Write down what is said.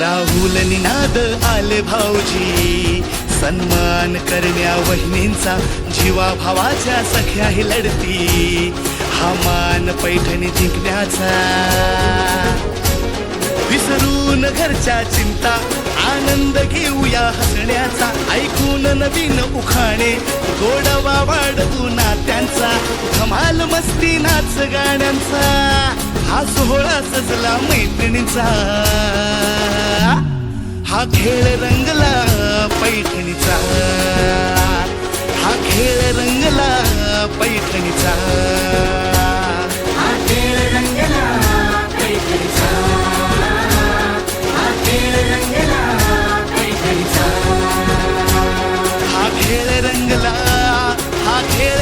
राहुल निनाद आले भाऊजी. सन्मान करण्या वहिनींचा जीवा भावाच्या सख्या ही लढती. हा मान पैठणी जिंकण्याचा. विसरून घरच्या चिंता आनंद घेऊया हसण्याचा. ऐकून नवीन उखाणे. गोडवा वाढवू नात्यांचा धमाल मस्ती नाच गाण्यांचा. हा सोहळा सजला मैत्रिणीचा. हा खेळ रंगला पैठणीचा. हा खेळ रंगला पैठणीचा. खेळ रंगला हा खेळ